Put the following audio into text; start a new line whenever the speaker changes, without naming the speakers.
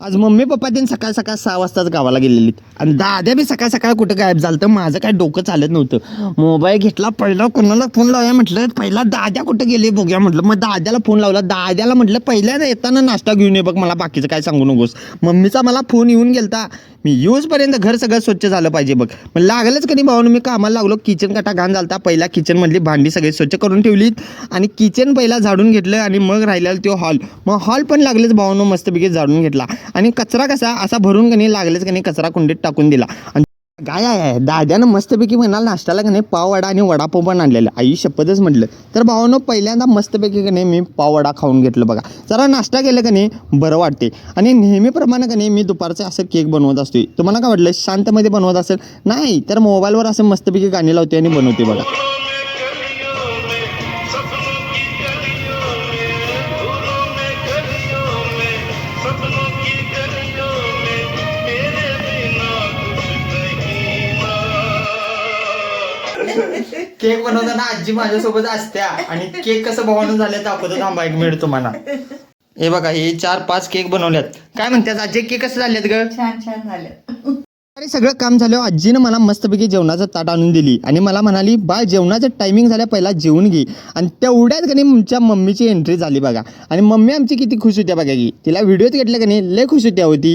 आज mummy papa त्यांनी सकाळ सकाळ सहा वाजताच गावाला गेलेलीत आणि दाद्या बी सकाळ सकाळ कुठं गायब झालं तर माझं काय डोकं चालत नव्हतं. मोबाईल घेतला पहिला कोणाला फोन लावूया म्हटलं पहिला दाद्या कुठं गेले बघूया म्हटलं. मग दाद्याला फोन लावला. दाद्याला म्हटलं पहिल्या येताना नाश्ता घेऊन ये बघ मला बाकीचं काय सांगू नकोस. मम्मीचा मला फोन येऊन गेलता. मी यूजपर्यंत घर सगळं स्वच्छ झालं पाहिजे बघ. मग लागलंच कधी भाऊन मी कामाला लागलो किचन कटा घाण झालता. पहिला किचनमधली भांडी सगळी स्वच्छ करून ठेवलीत. आणि किचन पहिला झाडून घेतलं आणि मग राहिलेलं तो हॉल मग हॉल पण लागलेच भावानं मस्तपैकी झाडून घेतला. आणि कचरा कसा? असा भरून कणी लागलेच कणी कचरा कुंडीत टाकून दिला. आणि काय आहे? दाद्यानं मस्तपैकी म्हणाल नाश्त्याला का नाही पाववडा आणि वडापाव पण आणलेलं. आई शपथच म्हटलं. तर भावानं पहिल्यांदा मस्तपैकी का नाही मी पाववडा खाऊन घेतलं बघा. जरा नाश्ता केलं का नाही बरं वाटते आणि नेहमीप्रमाणे का नाही मी दुपारचं असं केक बनवत असतोय. तुम्हाला काय वाटलं? शांतमध्ये बनवत असेल? नाही तर मोबाईलवर असं मस्तपैकी गाणी लावते आणि बनवते बघा. केक बनवताना आजी माझ्यासोबत असत्या आणि केक कसं बनवून झालं दाखवतो थांबा एक मिनिट तुम्हाला. हे बघा हे चार पाच केक बनवल्यात. काय म्हणतात आजी केक कसं झालेत ग?
छान छान झालं.
अरे सगळं काम झालं आजीनं मला मस्तपैकी जेवणाचं ताट आणून दिली आणि मला म्हणाली बा जेवणाचं टायमिंग झाल्या पहिला जेवून घे. आणि तेवढ्यात कधी तुमच्या मम्मीची एंट्री झाली बघा. आणि मम्मी आमची किती खुश होत्या बघा की तिला व्हिडिओत घेतलं का नाही लय खुश होत्या होती.